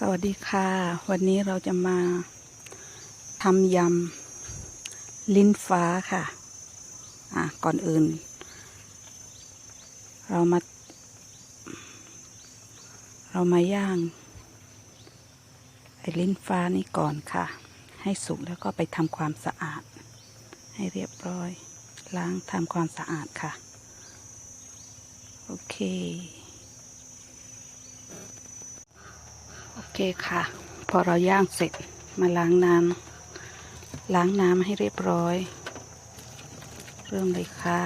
สวัสดีค่ะ วันนี้เราจะมาทำยำลิ้นฟ้าค่ะ อะ ก่อนอื่น เรามา เรามาย่างไอ้ลิ้นฟ้านี่ก่อนค่ะ ให้สุกแล้วก็ไปทำความสะอาด ให้เรียบร้อย ล้างทำความสะอาดค่ะ โอเค โอ เคค่ะ พอเราย่างเสร็จมาล้างน้ำล้างน้ำให้เรียบร้อย เริ่มเลยค่ะ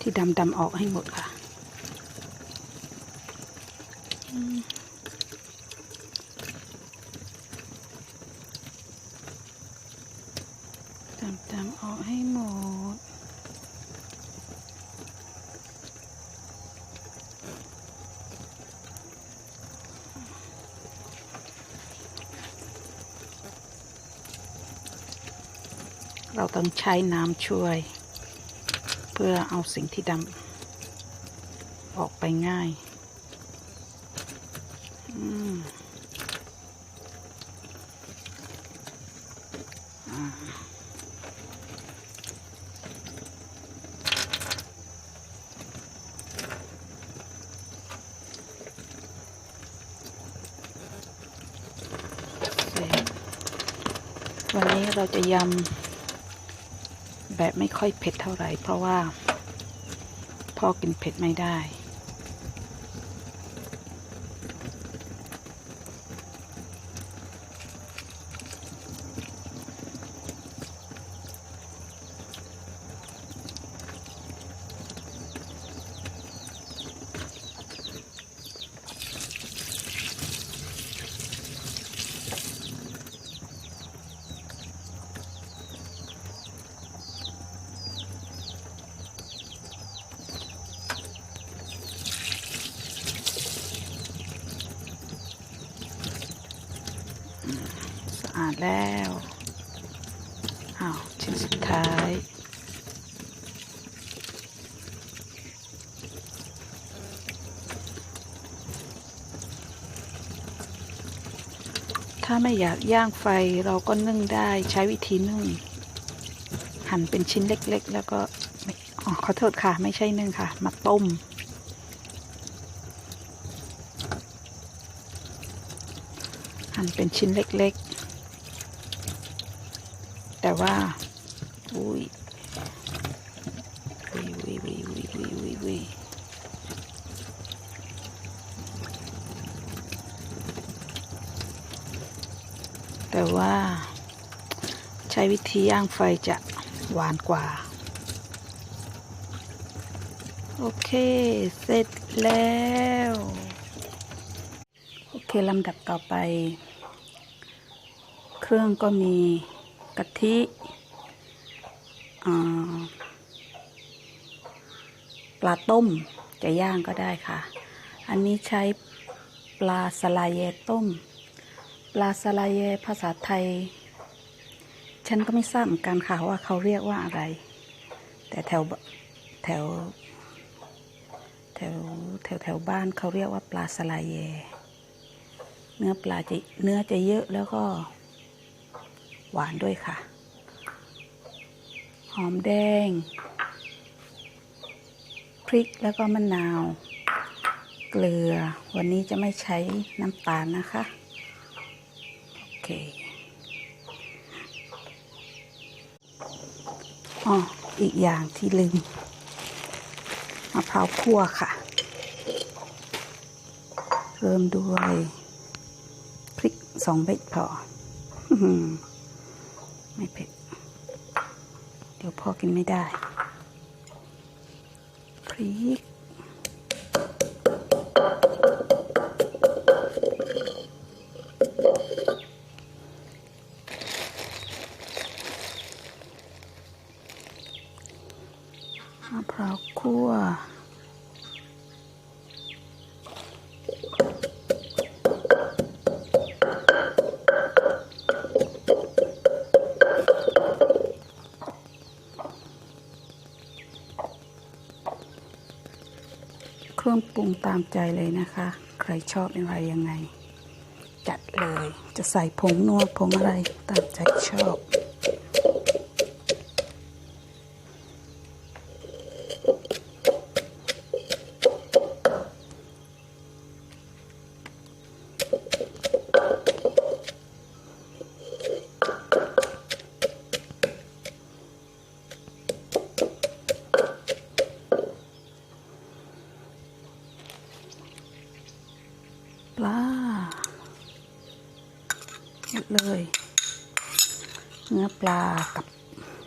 ที่ดำดำออกให้หมดค่ะ ดำดำออกให้หมด เราต้องใช้น้ำช่วย เพื่อเอาสิ่งที่ดำออกไปง่ายวันนี้เราจะยำ แปะไม่ค่อยเผ็ดเท่าไหร่เพราะว่าพ่อกินเผ็ดไม่ได้ ดแล้วอ้าวชิ้นสุดท้าย ถ้าไม่อยากย่างไฟเราก็นึ่งได้ใช้วิธีนึ่ง หั่นเป็นชิ้นเล็กๆ แล้วก็อ๋อขอโทษค่ะ ไม่ใช่นึ่งค่ะ มาต้มหั่นเป็นชิ้นเล็กๆ แต่ว่า อุ้ยวิวิวิวิวิวิวิแต่ว่า ใช้วิธีย่างไฟจะหวานกว่า โอเค เสร็จแล้ว โอเคลำดับต่อไป เครื่องก็มีะทิปลาต้มจะย่างก็ได้ค่ะ อันนี้ใช้ปลาสลายเยต้ม ปลาสลายเยภาษาไทย ฉันก็ไม่ทราบเหมือนกันค่ะว่าเขาเรียกว่าอะไร แต่แถวแถวแถวแถวแถวบ้านเขาเรียกว่าปลาสลายเย เนื้อปลาจะเนื้อจะเยอะแล้วก็ หวานด้วยค่ะ หอมแดง พริกแล้วก็มะนาว เกลือ วันนี้จะไม่ใช้น้ำตาลนะคะ โอเคอ๋ออีกอย่างที่ลืมมะพร้าวคั่วค่ะ เริ่มด้วยพริกสองเม็ดพออื้อหือ ไม่เผ็ด เดี๋ยวพ่อกินไม่ได้ พริกมะพร้าวคั่ว รื่องปรุงตามใจเลยนะคะ ใครชอบอะไรยังไง จัดเลย จะใส่ผงนัวผงอะไรตามใจชอบ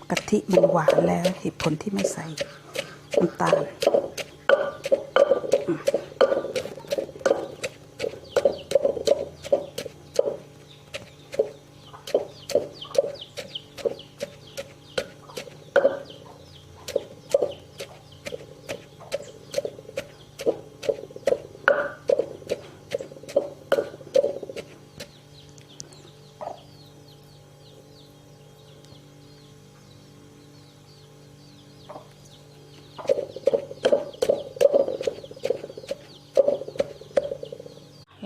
กะทิมันหวานแล้วเหตุผลที่ไม่ใส่น้ำตาล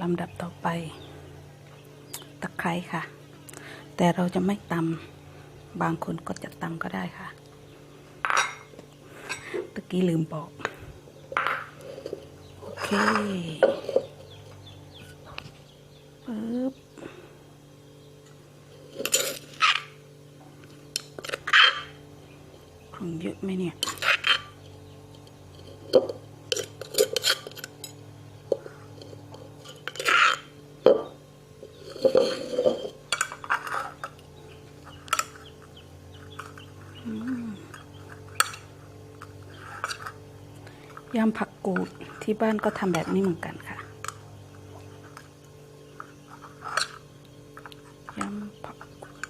ลำดับต่อไป ตะไคร้ค่ะ แต่เราจะไม่ตำบางคนก็จะตำก็ได้ค่ะตะกี้ลืมบอก โอเคปึ๊บคงเยอะไหมเนี่ย ยำผักกูดที่บ้านก็ทำแบบนี้เหมือนกันค่ะยำผักกูด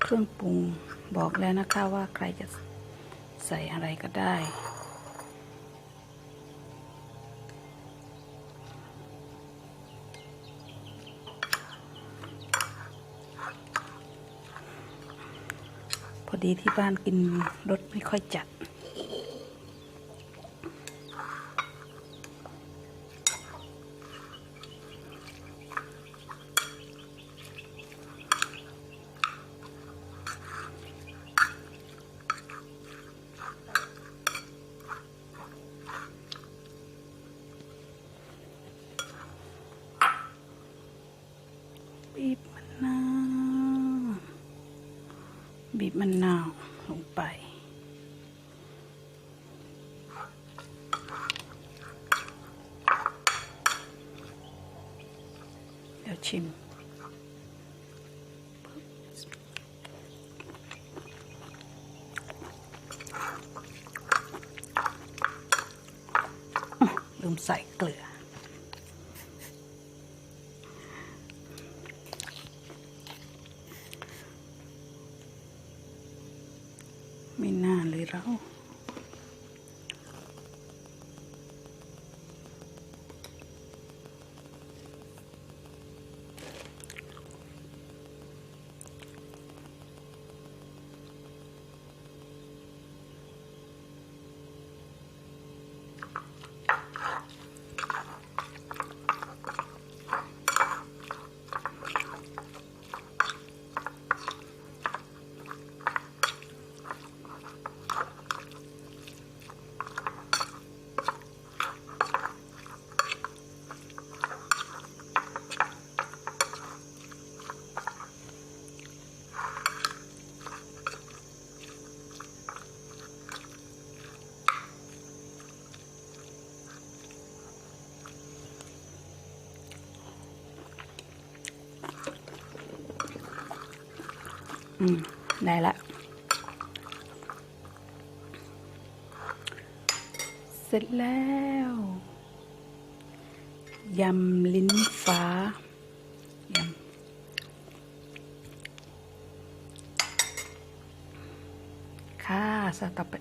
เครื่องปรุงบอกแล้วนะคะว่าใครจะใส่อะไรก็ได้ พอดีที่บ้านกินรสไม่ค่อยจัด บีบมะนาว บีบมะนาวลงไป เดี๋ยวชิมอื้อลืมใส่เกลือ ไม่น่ อืม ได้ละ เสร็จแล้ว ยำลิ้นฟ้ายำค่ะสต่อไป